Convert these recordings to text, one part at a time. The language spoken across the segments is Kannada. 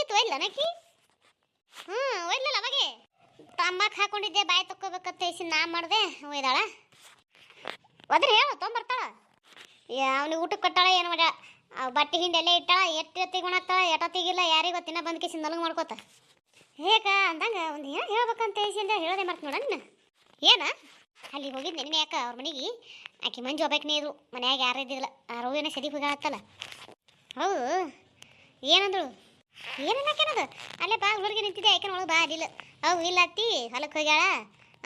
ಎತ್ತಿಗಿತ್ತು ಒಯ್ಲ ನಕಿ? ಹ್ಞೂ ಒಯ್ಲಲ್ಲ ಅವಾಗೆ. ತಂಬಾಕ್ ಹಾಕೊಂಡಿದ್ದೆ, ಬಾಯಿ ತಕ್ಕೋಬೇಕಂತ ಇಸಿ ನಾ ಮಾಡಿದೆ ಒಯ್ದಾಳ ಒದ್ರೆ ಹೇಳು ತೊಂಬರ್ತಾಳ ಅವನಿಗೆ ಊಟಕ್ಕೆ ಕೊಟ್ಟಾಳ, ಏನು ಮಾಡ ಬಟ್ಟೆ ಹಿಂಡೆಲ್ಲ ಇಟ್ಟಾಳ, ಎಷ್ಟು ಎತ್ತಿಗೆ ಉಣಾಕ್ತಾಳ ಎಟೊತ್ತಿಗಿಲ್ಲ ಯಾರಿಗೆ ಗೊತ್ತಿನ ಬಂದ್ ಕಿಸಿ ನಲಂಗ್ ಮಾಡ್ಕೋತ. ಹೇಗ ಅಂದಂಗ ಒಂದು ಏನು ಹೇಳ್ಬೇಕಂತ ಇಸಿಂದ ಹೇಳೋದೇ ಮಾಡ್ತ ನೋಡ ನೀನು. ಏನ? ಅಲ್ಲಿ ಹೋಗಿದ್ದೆ ನಿನ್ನೆ ಯಾಕ ಅವ್ರ ಮನೆಗೆ? ಆಕೆ ಮಂಜು ಹೋಗ್ಬೇಕು ನೀರು ಮನ್ಯಾಗ ಯಾರು ಇದ್ದಿಲ್ಲ ಆ ರೋಗಿನ ಸದಿ ಹೋಗಿ ಹೌದು ಏನಂದ್ರು ಏನನ್ನಕೇನದು ಅಲ್ಲೇ ಬಾ ಹುಡುಗಿ ನಿಂತಿದ್ದೆ ಯಾಕೆ ಒಳಗೆ ಬಾ ಅದಿಲ್ಲ ಅವು ಇಲ್ಲ ಅತ್ತಿ ಹೊಲಕ್ಕೆ ಹೋಗ್ಯಾಳ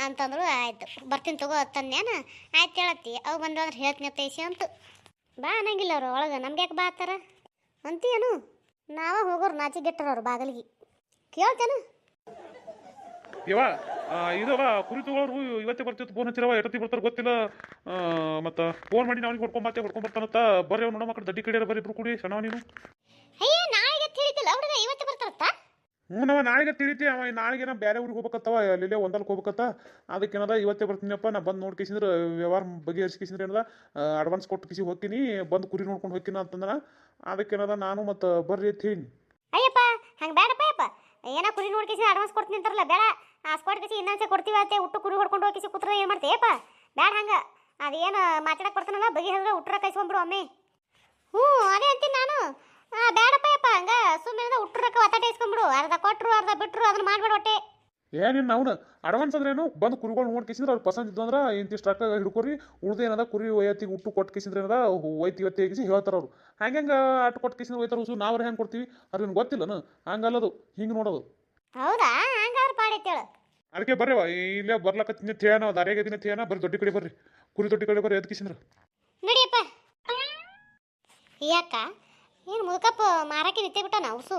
ಅಂತಂದ್ರು ಆಯ್ತು. ಬರ್ತೀನಿ ತಗೋ ತಂದೇನ ಆಯ್ತು ಹೇಳತ್ತಿ. ಅವು ಬಂದು ಅಂದ್ರೆ ಹೇಳ್ತೀನಿ ತೈಸಿ ಅಂತು. ಬಾ ಅನ್ನಂಗಿಲ್ಲ ಅವ್ರು ಒಳಗೆ. ನಮ್ಗೆ ಯಾಕೆ ಬಾ ಆತಾರ ಅಂತೀಯನು? ನಾವ ಹೋಗೋರು ನಾಚಿಗೆಟ್ಟರ ಅವ್ರು ಬಾಗಿಲಿಗೆ. ಕೇಳ್ತೇನು? ಇವ ಇದವ ಕುರಿ ತಗೊಳ್ಳೋರು ಇವತ್ತೇ ಬರ್ತಿತ್ತು. ಫೋನ್ ಹಚ್ಚಿರವ ಎಷ್ಟೊತ್ತಿ ಬರ್ತಾರೆ ಗೊತ್ತಿಲ್ಲ. ಮತ್ತು ಫೋನ್ ಮಾಡಿ ಮತ್ತೆ ಹೊಡ್ಕೊಂಡ್ ಬರ್ತಾನಂತ. ಬರ್ರಿ ಅವ್ನು ನೋಡೋ ಮಕ್ಕಳು ದಡ್ಡಿ ಕಡೆ ಬರ್ರಿ ಇಬ್ರು ಕೂಡಿ ಸಣ್ಣ ನೀನು. ಅಯ್ಯ ನಾಳೆಗೆ ತಿಳಿತಿಲ್ಲ ಹ್ಞೂ ನಾಳೆಗೆ ತಿಳಿತಿ, ಅವ ನಾಳೆಗೆ ನಾ ಬೇರೆ ಊರಿಗೆ ಹೋಗ್ಬೇಕತ್ತವ ಅಲ್ಲಿಲ್ಲೇ ಒಂದಲ್ಲಿ ಹೋಗ್ಬೇಕತ್ತ ಅದಕ್ಕೇನದ ಇವತ್ತೇ ಬರ್ತೀನಪ್ಪ ನಾ ಬಂದು ನೋಡಿ ವ್ಯವಹಾರ ಬಗೆಹರಿಸಿ ಕಿಸಿದ್ರೆ ಏನದ ಅಡ್ವಾನ್ಸ್ ಕೊಟ್ಟು ಕಿಸಿ ಹೋಗ್ತೀನಿ, ಬಂದು ಕುರಿ ನೋಡ್ಕೊಂಡು ಹೋಗ್ತೀನಿ ಅಂತಂದ್ರೆ ಅದಕ್ಕೇನದ ನಾನು ಮತ್ತು ಬರ್ರಿ ಅಂತ ಅಯ್ಯಪ್ಪ, ಹಂಗೆ ಬೇಡಪ್ಪ ಅಯ್ಯಪ್ಪ. ಏನೋ ಕುರಿ ನೋಡ್ಕಿಸಿ ಅಡ್ವಾನ್ಸ್ ಕೊಡ್ತೀನಿ ಅಂತಾರಲ್ಲ, ಬೇಡ. ಸ್ಪಾಟ್ ಕಿಸಿ ಇನ್ನೊಂದ್ಸೆ ಕೊಡ್ತೀವಿ ಅಂತ ಉಟ್ಟು ಕುರಿ ಹೊಡ್ಕೊಂಡು ಹೋಕಿಸಿ ಕುತ್ರ ಏನು ಮಾಡ್ತೀಯಪ್ಪ ಬೇಡ ಹಂಗೆ. ಅದೇನು ಮಾತಾಡಕ್ಕೆ ಬರ್ತಾನಲ್ಲ, ಬಗೆಹರಿದ್ರೆ ಉಟ್ರ ಕೈಸ್ಕೊಂಬಿಡು ಒಮ್ಮೆ. ಹ್ಞೂ, ಅದೇ ಅಂತೀನಿ ನಾನು. ಬೇಡಪ್ಪ ಹಂಗೆ ಸುಮ್ಮನೆ ಉಟ್ರಕ್ಕೆ ಒತ್ತಾಟ ಇಸ್ಕೊಂಬಿಡು. ಅರ್ಧ ಕೊಟ್ಟರು ಅರ್ಧ ಬಿಟ್ಟರು ಅದನ್ನ ಮಾಡ್ಬೇಡ ಹೊಟ್ಟೆ. ಏನಿಲ್ಲ ಅವನು ಅಡ್ವಾನ್ಸ್ ಅಂದ್ರೇನು ಬಂದು ಕುರಿಗಳು ನೋಡಿ ಕಿಸಿದ್ರೆ ಅವ್ರು ಪಸಂದ್ ಇದ್ದು ಅಂದ್ರೆ ಇಂತಿಷ್ಟು ರೊಕ್ಕ ಹಿಡ್ಕೊರಿ. ಉಳ್ದೇನದ ಕುರಿ ಒಯ್ಯತ್ತಿಗೆ ಉಟ್ಟು ಕೊಟ್ಟು ಕಿಸಿದ್ರೆ ಏನದ? ಒಯ್ತಿ ಒತ್ತಿ ಕಿಸಿ ಹೇಳ್ತಾರ ಅವ್ರು. ಹಂಗೆ ಹೆಂಗೆ ಅಟ್ಟು ಕೊಟ್ಟು ಕಿಸಿದ್ರೆ ಒಯ್ತಾರ ಉಸು ನಾವ್ರ ಹೆಂಗೆ ಕೊಡ್ತೀವಿ? ಅವ್ರಿಗೆ ಗೊತ್ತಿಲ್ಲನು ಹಂಗಲ್ಲದು ಹಿಂಗೆ ನೋಡೋದು. ಹೌದಾ? ಪಾಡಿ ಪಾಡೈತೇಳು ಅದಕ್ಕೆ ಬರ್ರಿ ಇಲ್ಲೇ ಬರ್ಲಕತ್ತೀನಿ ಥೇನ ತಿನ್ನ ಥೇನ ಬರ್ರಿ ದೊಡ್ಡ ಕಡೆ ಬರ್ರಿ. ಕುರಿ ದೊಡ್ಡ ಕಡೆ ಬರ್ರಿ ಎದ್ ಕಿಸಿದ್ರೆ. ನಡಿಯಪ್ಪ. ಯಾಕ ಏನು ಮುದುಕಪ್ಪ, ಮಾರಕ್ಕೆ ನಿಂತೇ ಬಿಟ್ಟ ಉಸು.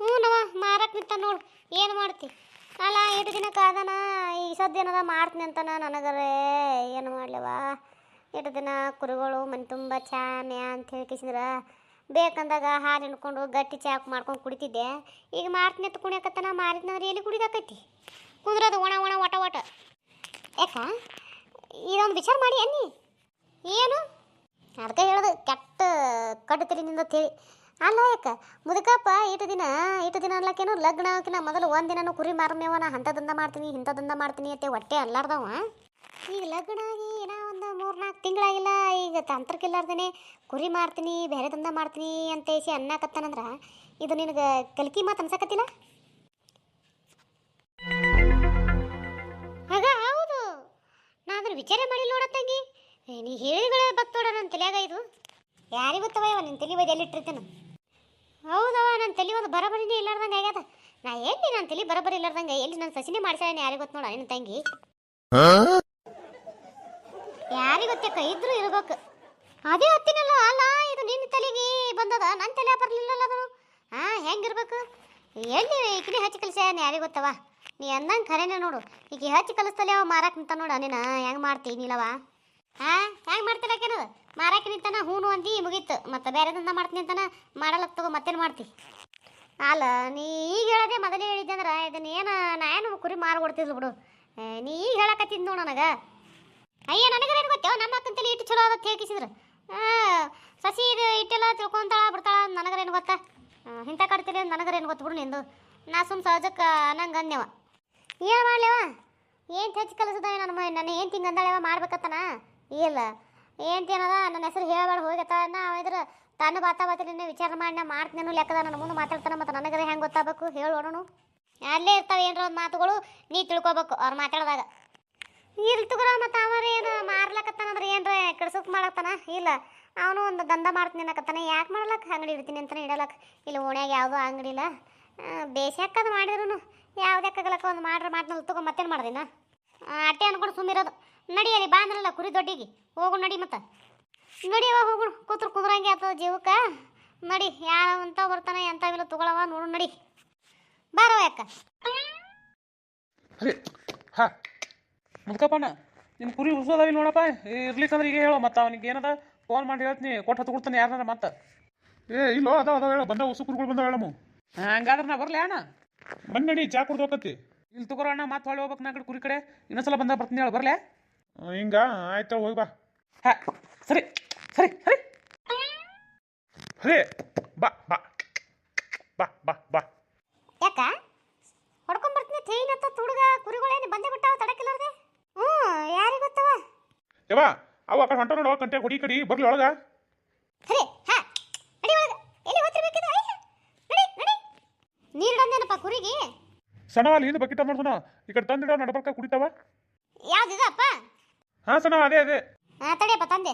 ಹ್ಞೂ ನವ, ಮಾರಕ್ಕೆ ನಿಂತ ನೋಡು. ಏನು ಮಾಡ್ತಿ? ಅಲ್ಲ ಎರಡು ದಿನ ಕಾದನ ಈ ಸದ್ಯ ಏನದ ಮಾಡ್ತೀನಿ ಅಂತನ ನನಗರೇ. ಏನು ಮಾಡ್ಲವ? ಎರಡು ದಿನ ಕುರಿಗಳು, ಮನೆ ತುಂಬ ಚಾ ಮ್ಯಾ ಅಂತ ಹೇಳಿ ಕಿಸಿದ್ರ. ಬೇಕಂದಾಗ ಹಾಲು ಹಿಡ್ಕೊಂಡು ಗಟ್ಟಿ ಚಾಕ್ ಮಾಡ್ಕೊಂಡು ಕುಡಿತಿದ್ದೆ. ಈಗ ಮಾಡ್ತೀನಿ ಅಂತ ಕುಣಿಯಕತ್ತನ ಮಾರಿದ್ನಂದ್ರೆ ಎಲ್ಲಿ ಕುಡಿದಾಕೈತಿ? ಕುಂದ್ರದು ಒಣ ಒಣ, ಒಟ ಒಟ. ಯಾಕ? ಇದೊಂದು ವಿಚಾರ ಮಾಡಿ ಅನ್ನಿ. ಏನು? ಅದಕ್ಕೆ ಹೇಳೋದು ಕೆಟ್ಟ ಕಡ್ತಿರಿ ನಿಂದ ತಿಳಿ. ಅಲ್ಲ ಯಾಕೆ? ಮುದುಕಪ್ಪ, ಇಟ್ಟು ದಿನ ಇಟ್ಟು ದಿನ ಅನ್ಲಕ್ಕೇನು? ಲಗ್ನ ಆಕಿನ ಮೊದಲು ಒಂದು ದಿನನೂ ಕುರಿ ಮಾರಮೇವ ನಾ ಅಂಥದ್ದಂದ ಮಾಡ್ತೀನಿ ಇಂಥದಂದ ಮಾಡ್ತೀನಿ ಅಂತ ಹೊಟ್ಟೆ ಅಲ್ಲಾರ್ದವ. ಈಗ ಲಗ್ನ ಆಗಿ ಏನೋ ಒಂದು ಮೂರು ನಾಲ್ಕು ತಿಂಗಳಾಗಿಲ್ಲ, ಈಗ ತಂತ್ರಕ್ಕಿಲ್ಲಾರ್ದೇ ಕುರಿ ಮಾಡ್ತೀನಿ ಬೇರೆ ದಂದ ಮಾಡ್ತೀನಿ ಅಂತ ಹೇಸಿ ಅನ್ನಕತ್ತಾನಂದ್ರೆ ಇದು ನಿನಗೆ ಕಲ್ಕಿ ಮಾತು ಅನ್ಸಕತ್ತಿಲ್ಲ? ಆಗ ಹೌದು. ನಾ ಅದನ್ನು ವಿಚಾರ ಮಾಡಿಲ್ಲ ನೋಡತ್ತಂಗಿ ನೀ ಹೇಳಿಗಳೇ ಬತ್ತೋಡ ನನ್ನ ತಲೆಯಾಗ ಇದು. ಯಾರಿಗೆ ಗೊತ್ತವ ಇವ ನಿನ್ನ ತಲೆ ಬೈದು ಎಲ್ಲಿಟ್ಟಿರ್ತೇನೆ ಹೌದವ ನನ್ನ ತಲೆ ಒಂದು ಬರಬರಿನೇ ಇಲ್ಲಾರ್ದಂಗೆ ಆಗ್ಯದ. ನಾ ಎಲ್ಲಿ ನನ್ನ ತಲೆ ಬರಬರಿ ಇಲ್ಲಾರ್ದಂಗೆ, ಎಲ್ಲಿ ನನ್ನ ಸಸಿನೇ ಮಾಡ್ಸಾಳೆ ಯಾರಿಗೆ ಗೊತ್ತು ನೋಡ, ನಿನ್ನ ತಂಗಿ. ಯಾರಿಗೆ ಗೊತ್ತಕ್ಕ ಇದ್ರು ಇರ್ಬೇಕು. ಅದೇ ಹತ್ತಿನಲ್ಲ ಅಲ್ಲ, ಇದು ನಿನ್ನ ತಲೆಗೆ ಬಂದದ, ನನ್ನ ತಲೆ ಬರಲಿಲ್ಲಲ್ಲ ಅದು. ಹಾ ಹೆಂಗಿರ್ಬೇಕು? ಎಲ್ಲಿ ಈಕಿನೇ ಹಚ್ಚಿ ಕಲಿಸ್ಯಾನೆ ಯಾರಿಗೆ ಗೊತ್ತವ? ನೀ ಅಂದಂಗೆ ಖರೇನೆ ನೋಡು. ಈಗ ಹಚ್ಚಿ ಕಲಿಸ್ತಲೇ ಅವ ಮಾರಕ್ಕೆ ನಿಂತ ನೋಡು, ನೀನು ಹೆಂಗೆ ಮಾಡ್ತೀನಿ ನೀಲವ ಹಾ ಹೆಂಗೆ ಮಾಡ್ತಿರಕೇನದು ಮಾರಕ್ಕೆ ನಿಂತಾನ ಹೂನು ಅಂದಿ ಮುಗೀತು. ಮತ್ತೆ ಬೇರೆದಂದ ಮಾಡ್ತೀನಿ ಅಂತಾನ ಮಾಡಲಕ್ ತಗೋ ಮತ್ತೇನು ಮಾಡ್ತಿ? ಅಲ್ಲ ನೀ ಈಗ ಹೇಳದೆ ಮೊದಲೇ ಹೇಳಿದ್ದೆ ಅಂದ್ರೆ ಇದನ್ನ ಏನು ನಾ ಏನು ಕುರಿ ಮಾರು ಕೊಡ್ತಿದ್ಲು ಬಿಡು. ಏ, ನೀ ಈಗ ಹೇಳಕತ್ತಿದ್ ನೋಡು ನನಗೆ. ಅಯ್ಯ ನನಗೇನು ಗೊತ್ತೇವ ನಮ್ಮ ಅಕ್ಕಂತಲ್ಲಿ ತಲೆ ಇಟ್ಟು ಚಲೋ ಅದ ಹೇಳ್ಕಿಸಿದ್ರು ಸಸಿ ಇದು ಇಟ್ಟೆಲ್ಲ ತಿಳ್ಕೊಂತಾಳ ಬಿಡ್ತಾಳ ನನಗರೇನು ಗೊತ್ತಾ? ಇಂಥ ಕಡ್ತೀರಿ ನನಗರೇನು ಗೊತ್ತು ಬಿಡು ನಿಂದು. ನಾ ಸುಮ್ ಸಹಜಕ್ಕೆ ನಂಗೆ ಅಂದೆವ ಏನು ಮಾಡ್ಲೇವ? ಏನು ಹೆಚ್ಚು ಕಲಿಸದ ನನ್ನ ಮ ನನ್ನ ಏನು ತಿಂಗ ಅಂದಾಳೆವ ಇಲ್ಲ. ಏನು ಏನದ ನನ್ನ ಹೆಸರು ಹೇಳಬೇಡ ಹೋಗತ್ತ ನಾ ಇದ್ರ ತನ್ನ ಬಾತ ಬಾತಿನ ವಿಚಾರ ಮಾಡಿ, ನಾ ಮಾಡ್ತೀನಿ ಲೆಕ್ಕದ. ನನ್ನ ಮುಂದೆ ಮಾತಾಡ್ತಾನೆ ಮತ್ತು ನನಗದ ಹೆಂಗೆ ಗೊತ್ತಾಗಬೇಕು? ಹೇಳೋಣ ಅಲ್ಲೇ ಇರ್ತಾವೆ ಏನರ ಒಂದು ಮಾತುಗಳು, ನೀ ತಿಳ್ಕೊಬೇಕು ಅವ್ರು ಮಾತಾಡಿದಾಗ. ಇರ್ಲಿ ತಗೋರ ಮತ್ತು ಅವರ ಏನು ಮಾರ್ಲಕತ್ತಾನಂದ್ರೆ ಏನರ ಕೆಡ್ಸೋಕೆ ಮಾಡತ್ತಾನ? ಇಲ್ಲ. ಅವನು ಒಂದು ದಂಧ ಮಾಡ್ತೀನಿ ಅನ್ನಕತ್ತಾನೆ ಯಾಕೆ ಮಾಡ್ಲಕ್ಕ ಅಂಗಡಿ ಇಡ್ತೀನಿ ಅಂತಾನೆ ಇಡಲಕ್ಕ ಇಲ್ಲಿ ಓಣ್ಯಾಗ ಯಾವುದೋ ಅಂಗಡಿ ಇಲ್ಲ. ಬೇಸಾಕದು ಮಾಡಿದ್ರು ಯಾವುದಕ್ಕಾಗಲಕ್ಕ ಒಂದು ಮಾಡ್ರೆ ಮಾಡ್ನಲ್ಲ ತಗೋ ಮತ್ತೇನು ಮಾಡ್ದಿನ? ಅಟ್ಟೆ ಅನ್ಕೊಂಡು ಸುಮ್ಮಿರೋದು. ನಡಿಯಲಿ ಬಾಂದ್ರಲ್ಲ ಕುರಿ ದೊಡ್ಡಿಗೆ. ಹೋಗು ನಡಿ ಮತ್ತೆ. ನಡಿಯವ ಹೋಗು. ಕೂತ್ರ ಕುದ್ರಂಗೆ ಆತದ ಜೀವಕ್ಕೆ. ನಡಿ ಯಾರು ಅಂತ ಬರ್ತಾನೆ ಎಂಥವಿಲ್ಲ ತಗೊಳವ ನೋಡು ನಡಿ. ಬಾರವ ಯಾಕ. ಅರೆ ಹಾ. ಮುದ್ಕಪ್ಪಣ್ಣ ನಿನ್ನ ಕುರಿ ಉಸೋದಾವೆ ನೋಡಪ್ಪ. ಇರ್ಲಿಕ್ಕಂದ್ರೆ ಈಗ ಹೇಳೋ ಮತ್ತೆ ಅವನಿಗೆ ಏನದ? ಫೋನ್ ಮಾಡಿ ಹೇಳ್ತೀನಿ ಕೊಟ್ಟು ಹತ್ತು ಕೊಡ್ತಾನೆ ಯಾರನ್ನ ಮತ್ತೆ. ಏ ಇಲ್ಲೋ ಅದಾವ ಅದಾವ ಹೇಳ. ಬಂದ ಉಸು ಕುರುಗಳು ಬಂದಾವ ಹೇಳಮ್ಮ. ಹಂಗಾದ್ರೆ ನಾ ಬರ್ಲಿ ಅಣ್ಣ. ಬಂದ್ ನಡಿ ಚಾ ಕುಡ್ದು ಹೋಗತ್ತಿ ಇಲ್ಲಿ ತಗೋರ ಅಣ್ಣ ಮತ್ತೆ ಹೊಳೆ ಹೋಗ್ಬೇಕು ನಾ ಕಡೆ ಕುರಿ ಕಡೆ. ಇನ್ನೊಂದ್ಸಲ ಬಂದ ಬರ್ತೀನಿ ಹೇಳ ಬರ್ಲೆ. ಹಿಂಗ ಆಯ್ತಾ ಹೋಗ್ ಬಾ ಹಾ ಸರಿ ಸರಿ ಸರಿ ಹರೇ ಬಾ ಬಾ ಬಾ ಬಾ ಬಾ ಯಾಕ? ಹೊಡ್ಕೊಂಡ್ ಬರ್ತೀನಿ ಟ್ರೈನ್ ಹತ್ತ ತುಡುಗ ಕುರಿಗಳೇನು ಬಂದೇ ಬಿಟ್ಟಾವ ತಡಕಿಲ್ಲದೆ ಹ್ಞೂ ಯಾರಿಗೆ ಗೊತ್ತವ? ಯವ್ವ ಅವ ಆ ಹೊಂಟ ನೋಡವ ಕಂಟೆ ಹುಡಿ ಕಡಿ ಬರ್ಲಿ ಒಳಗ. ಹರೇ ಹಾ ನಡಿ ಒಳಗ. ಎಲ್ಲಿ ಹೋಗ್ತಿರ್ಬೇಕಿದ ನಡಿ ನಡಿ. ನೀರು ಬಂದೇನಪ್ಪ ಕುರಿಗಿ? ಸಣವಲ್ಲಿ ಹಿಂದೆ ಬಕಿಟ ಮಾಡ್ಸೋಣ ಈ ಕಡೆ ತಂದಿಡ ನಡ್ಬರ್ಕ ಕುಡಿತಾವ? ಯಾವ್ದಿದಪ್ಪ? ಹಾ ಸಣ್ಣ ಅದೇ ಅದೇ. ಹಾ ತಡಿಯಪ್ಪ ತಂದೆ.